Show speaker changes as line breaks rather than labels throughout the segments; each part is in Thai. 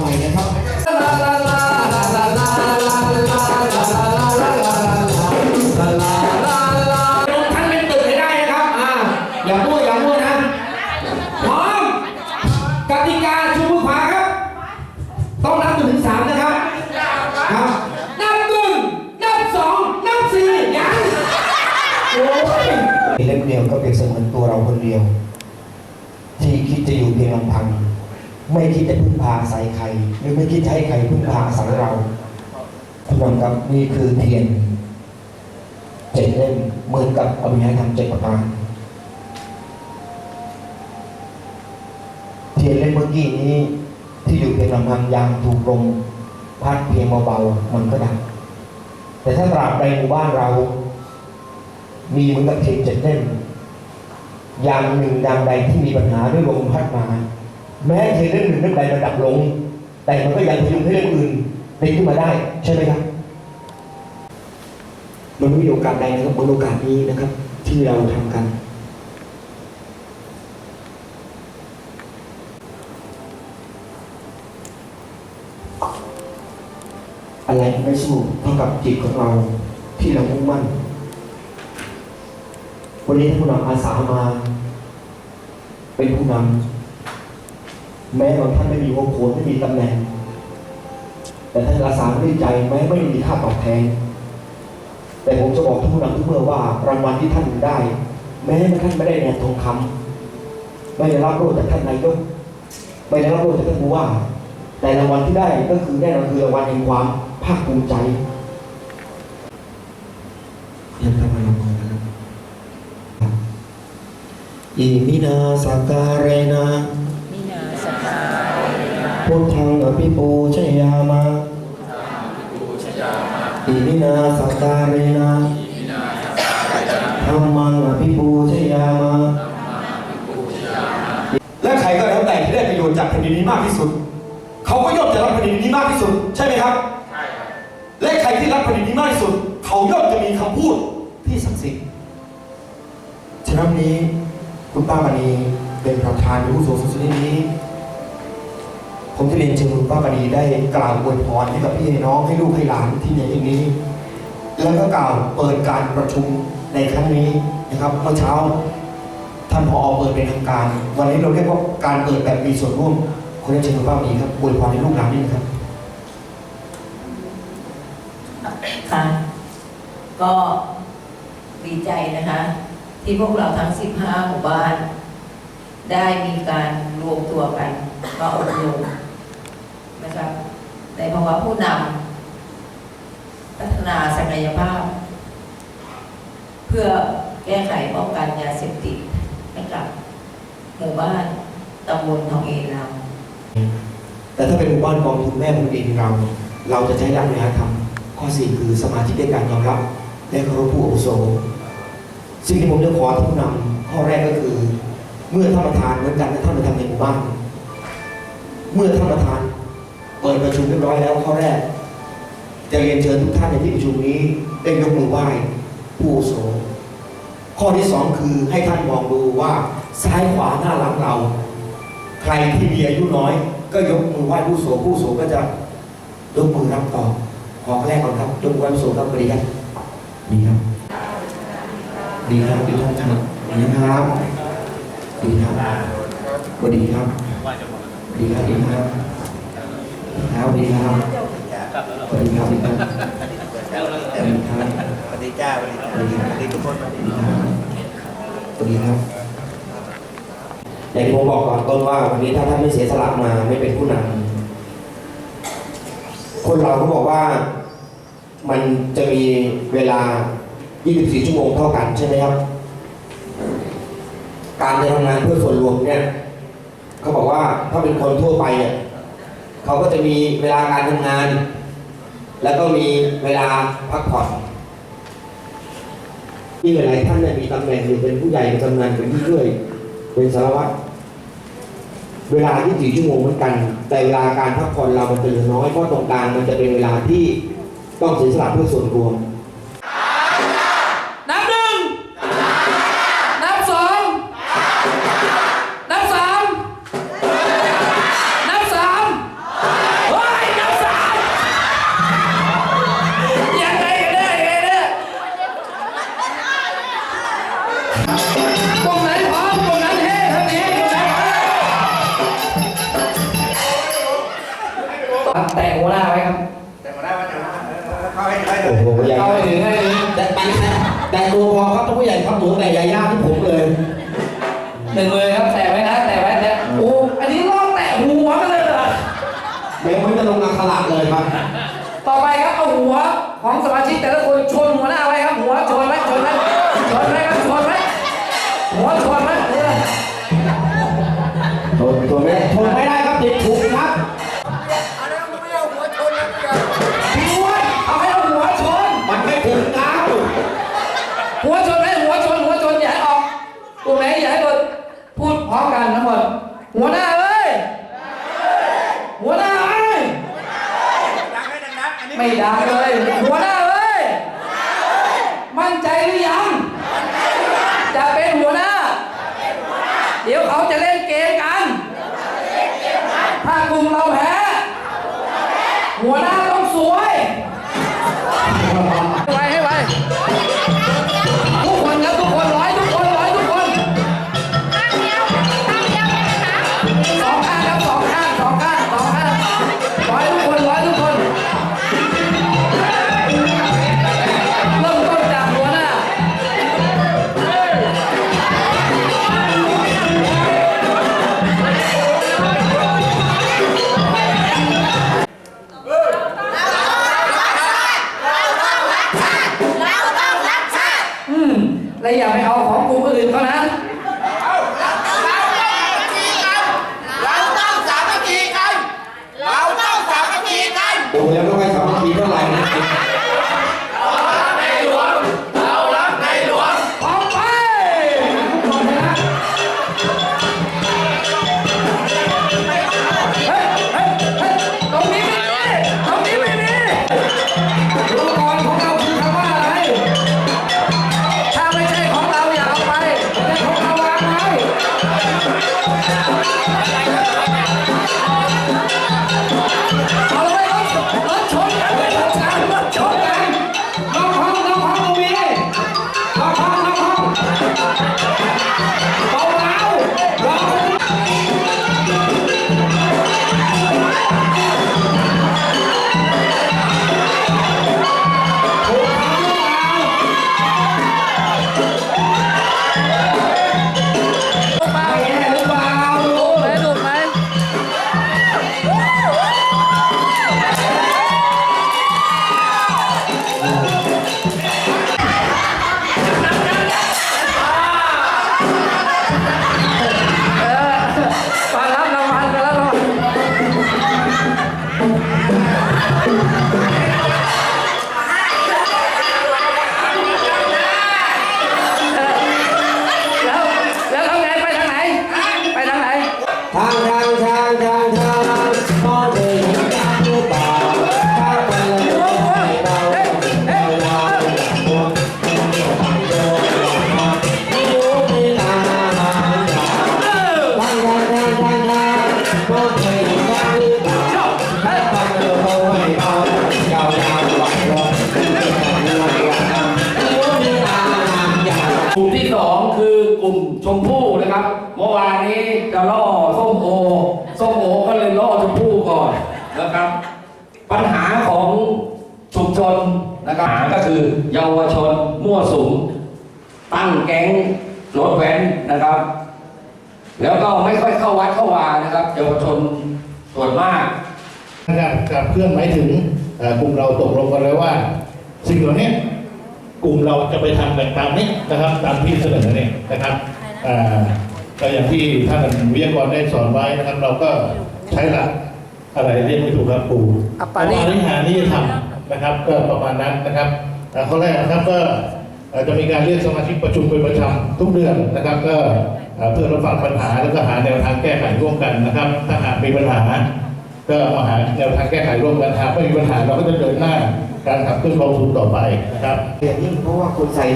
ใหม่นะครับท่านเป็นตึกให้ได้นะครับอ่าอย่ามั่วอย่ามั่วนะพร้อมกติกาชูมือขวาครับ ต้องนับจนถึงสามนะครับ ครับนับหนึ่งนับสองนับสี่ยังโอ้ยเล็กเดียวก็เป็นเสมือนตัวเราคนเดียว ที่คิดจะอยู่เพียงลำพัง ไม่คิดจะพึ่งพาอาศัยใครหรือไม่คิดจะให้ใครพึ่งพาอาศัยเราทุกคนครับนี่คือเทียนเจ็ดเล่มเหมือนกับอภิญญาธรรมเจ็ดประการเทียนเล่มเมื่อกี้นี้ ที่อยู่เพียงลำพังยางถูกลมพัดเพียงเบาๆมันก็ดับแต่ถ้าตราบใดหมู่บ้านเรา มีเหมือนกับเทียนเจ็ดเล่มยามหนึ่งยามใดที่มีปัญหาด้วยลมพัดมา แม้เทียนเล่มหนึ่งเล่มใดมันดับลง แต่มันก็ยังพยุงให้เล่มอื่นติดขึ้นมาได้ ใช่ไหมครับ มันมีโอกาสใดนะครับบนโอกาสนี้นะครับ ที่เราทำกัน อะไรไม่สู้เท่ากับจิตของเราที่เรามุ่งมั่นวันนี้ท่านผู้นำอาสามา เป็นผู้นำ แม้บางท่านไม่มีหัวโขนไม่มีตำแหน่ง แต่ท่านอาสาด้วยใจแม้ไม่มีค่าตอบแทน แต่ผมจะบอกทุกผู้นำทุกเมื่อว่ารางวัลที่ท่านได้ แม้ท่านไม่ได้แนนทองคำไม่ได้รับโล่จากท่านนายกไม่ได้รับโล่จากท่านผู้ว่า แต่รางวัลที่ได้ก็คือแน่นอนคือรางวัลแห่งความภาคภูมิใจยังทำไมลงมือนะครับอิมินาสักการเรนะ
มินา
ธังอภิปูชยามะอิมินาสักกาเรนะธรรมังอภิปูชยามะ
และใครก็แล้วแต่ที่ได้ประโยชน์จากแผ่นดินนี้มากที่สุด เขาก็ย่อมจะรับแผ่นดินนี้มากที่สุด ใช่ไหมครับ และใครที่รับแผ่นดินนี้มากที่สุด เขาย่อมจะมีคำพูดที่ศักดิ์สิทธิ์
ฉะนั้นนี้คุณป้ามณีเป็นประธานในผู้ทรงสุดนี้ ผมจะเรียนเชิญคุณป้ามณีได้กล่าวอวยพรให้กับพี่ให้น้องให้ลูกให้หลานที่ในที่นี้ แล้วก็กล่าวเปิดการประชุมในครั้งนี้นะครับเมื่อเช้าท่านผอเปิดเป็นทางการ วันนี้เราเรียกว่าการเปิดแบบมีส่วนร่วมขอเรียนเชิญคุณป้ามณีครับอวยพรให้ลูกหลานนี่นะครับ
ค่ะก็ดีใจนะคะ ที่พวกเราทั้ง 15 หมู่บ้าน ได้มีการรวมตัวกัน มาอบรมนะครับ ในภาวะผู้นำพัฒนาศักยภาพ เพื่อแก้ไขป้องกันยาเสพติดให้กับหมู่บ้านตำบลทองเอเรา
แต่ถ้าเป็นหมู่บ้านกองทุนแม่พื้นดินเรา เราจะใช้หลักนิยธรรมข้อสี่คือสมาชิกได้การยอมรับและเคารพผู้อาวุโสสิ่งที่ผมจะขอท่านผู้นำข้อแรกก็คือ เมื่อท่านประธานเหมือนกันและท่านประธานในหมู่บ้าน เมื่อท่านประธานเปิดประชุมเรียบร้อยแล้วข้อแรก จะเรียนเชิญทุกท่านในที่ประชุมนี้ได้ยกมือไหว้ผู้อาวุโสข้อที่สองคือให้ท่านมองดูว่าซ้ายขวาหน้าหลังเรา ใครที่มีอายุน้อย ก็ยกมือไหว้ผู้สูงผู้สูงก็จะยกมือรับต่อขอแรกก่อนครับยกมือไหว้ผู้สูงครับดีครับ ดีครับดีครับดีท่านครับดีครับดีครับสวัสดีครับ ดีครับดีครับครับดีครับสวัสดีครับดีครับสวัสดีครับ
สวัสดีจ้าสวัสดีจ้าสวัสดีทุกคน
สวัสดีครับสวัสดีครับอย่างที่ผมบอกก่อนต้นว่าวันนี้ถ้าท่านไม่เสียสละมาไม่เป็นผู้นำคนเราเขาบอกว่ามันจะมีเวลา 24 ชั่วโมงเท่ากันใช่ไหมครับ การจะทำงานเพื่อส่วนรวมเนี่ย เขาบอกว่าถ้าเป็นคนทั่วไปอะเขาก็จะมีเวลาการทำงาน แล้วก็มีเวลาพักผ่อนที่หลายท่านเนี่ยมีตำแหน่งอยู่เป็นผู้ใหญ่เป็นกำนันเป็นผู้ช่วย เป็นสารวัตรเวลาที่สี่ชั่วโมงเหมือนกัน แต่เวลาการพักผ่อนเรามันจะเหลือน้อยเพราะตรงกลางมันจะเป็นเวลาที่ต้องเสียสละเพื่อส่วนรวม ผู้ใหญ่ครับหนูแต่ใหญ่ย่าที่ผมเลย
หนึ่งเลยครับแตะไว้นะแตะไว้แตะโอ้อันนี้ลอกแตะหัวกันเลยเหรอ
แม่ไม่จะลงอักขระเลยครับ
ต่อไปครับเอาหัวของสมาชิกแต่ละคนชนหัวหน้าไว้ครับหัวชนไว้ชนไว้ชนไว้ครับชนไว้หัวชนไว้เออ
ทนทนไม่ได้ทนไม่ได้ครับติดถุงครับ
พี่อ้วนเอาให้เอาหัวชน
มันไม่ถึงน้
หัวชนไหมหัวชนหัวชนอย่าให้ออกกลุ่มไหนอย่าให้หมดพูดพร้อมกันทั้งหมดหัวหน้าเอ้ยหัวหน้าเอ้ย
ดังให้ดังๆอันนี้
ไม่ดังเลย หัวหน้าเอ้ยมั่นใจหรือยังจะเป็นหัวหน้า เดี๋ยวเขาจะเล่นเก
ม
กัน ถ้ากลุ่มเราแพ้
กลุ่ม
ชมพู่นะครับ เมื่อวานนี้จะล่อส้มโอ ส้มโอก็เลยล่อชมพู่ก่อนนะครับ ปัญหาของชุมชนนะครับหาก็คือเยาวชนมั่วสุมตั้งแก๊งรถแว้นนะครับ แล้วก็ไม่ค่อยเข้าวัดเข้าวานะครับเยาวชนส่วนมาก
นะครับกับเพื่อนหมายถึงกลุ่มเราตกลงกันแล้วว่า สิ่งเหล่านี้ กลุ่มเราจะไปทำแบบตามนี้นะครับ ตามที่เสนอเนี่ยนะครับอ่าก็อย่างที่ท่านวิทยากรได้สอนไว้นะครับ เราก็ใช้หลักอะไรเรียกไม่ถูกครับครู
อัปปานิ
ปริหารนิยธรรมนะครับ ก็ประมาณนั้นนะครับอ่าข้อแรกนะครับก็เอ่อจะมีการเรียกสมาชิกประชุมเป็นประจำทุกเดือนนะครับ ก็เอ่อเพื่อรับฟังปัญหาแล้วก็หาแนวทางแก้ไขร่วมกันนะครับ ถ้าหากมีปัญหา ก็มาหาแนวทางแก้ไขร่วมกันหากไม่มีปัญหาเราก็จะเดินหน้า การขับเคลื่อนกองทุนต่อไปนะครับ
อย่างยิ่งเพราะว่าคนใส่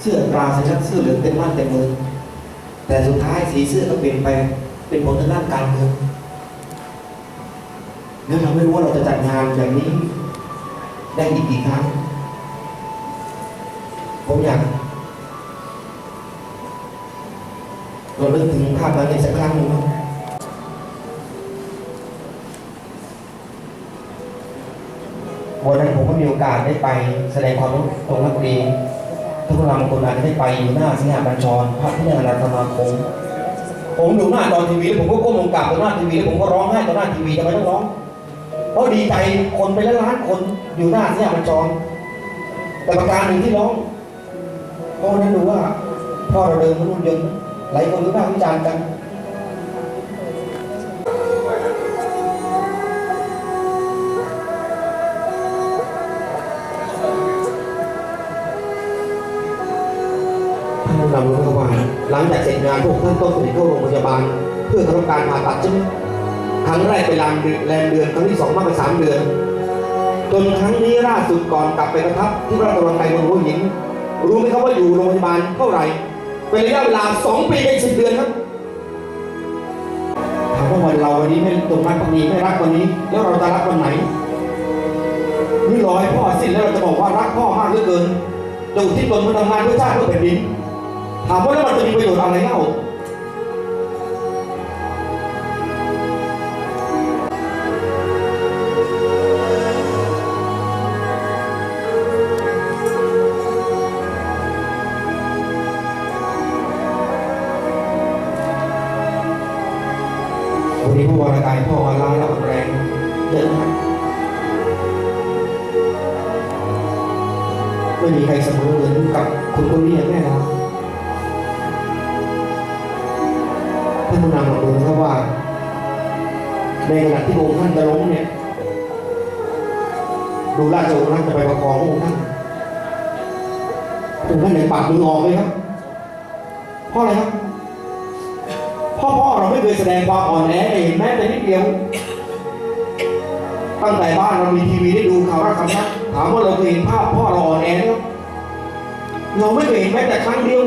เสื้อตราสัญลักษณ์เสื้อเหลืองเต็มบ้านเต็มเมือ แต่สุดท้ายสีเสื้อก็เปลี่ยนไปเป็นผลทางด้านการเมืองแล้วเราไม่รู้ว่าเราจะจัดงานแบบนี้ ได้อีกกี่ครั้งผมอยากเราเลิกถึงภาพนั้นอีกสักครั้งหนึ่ง ผมก็มีโอกาสได้ไปแสดงความรู้ตรงนักดีทุกคนบางคนอาจจะได้ไปอยู่หน้าสิงหาบัญชรพระพิฆนาธรรมาคมผมอยู่หน้าจอทีวีแล้วผมก็ก้มลงกราบต่อหน้าทีวีแล้วผมก็ร้องไห้ต่อหน้าทีวีทำไมต้องร้อง เพราะดีใจคนไปล้านคนอยู่หน้าสิงหาบัญชรแต่ประการหนึ่งที่ร้องเพราะนั้นดูว่าพ่อเราเดินบนรถยนต์หลายคนวิพากษ์วิจารณ์กัน ท่านผู้นำรู้ว่าหลังจากเสร็จงานพวกท่านต้องไปเข้าโรงพยาบาล เพื่อทำการผ่าตัดใช่ไหมครั้งแรกไปแรมเดือนแรมเดือนครั้งที่สองมากไปสามเดือนจนครั้งนี้ล่าสุดก่อนกลับไปประทับที่พระตะวันไกลบนหัวหิน รู้ไหมครับว่าอยู่โรงพยาบาลเท่าไหร่เป็นระยะเวลาสองปีเป็นสิบเดือนครับถามว่าวันเราวันนี้ไม่ตรงรักวันนี้ไม่รักวันนี้ แล้วเราจะรักวันไหนนี่รอให้พ่อสิ้นแล้วเราจะบอกว่ารักพ่อมากเหลือเกินจะอุทิศตนมาทำงานเพื่อชาติเพื่อแผ่นดิน ถามว่าแล้วมันจะมีประโยชน์อะไรเล่าวันนี้พ่อวรกายพ่อวาลายและอ่อนแรงเยอะนะไม่มีใครเสมอเหมือนกับคุณคนนี้แน่นอน ที่พระองค์ท่านจะล้มเนี่ย ดูราชโอรสจะไปประคองพระองค์ท่านพระองค์ท่านยังปัดมือออกเลยครับเพราะอะไรครับพ่อพ่อเราไม่เคยแสดงความอ่อนแอเห็นแม้แต่นิดเดียว ตั้งแต่บ้านเรามีทีวีได้ดูข่าวรักคำนักถามว่าเราเคยเห็นภาพพ่อเราอ่อนแอไหมครับเราไม่เคยเห็นแม้แต่ครั้งเดียว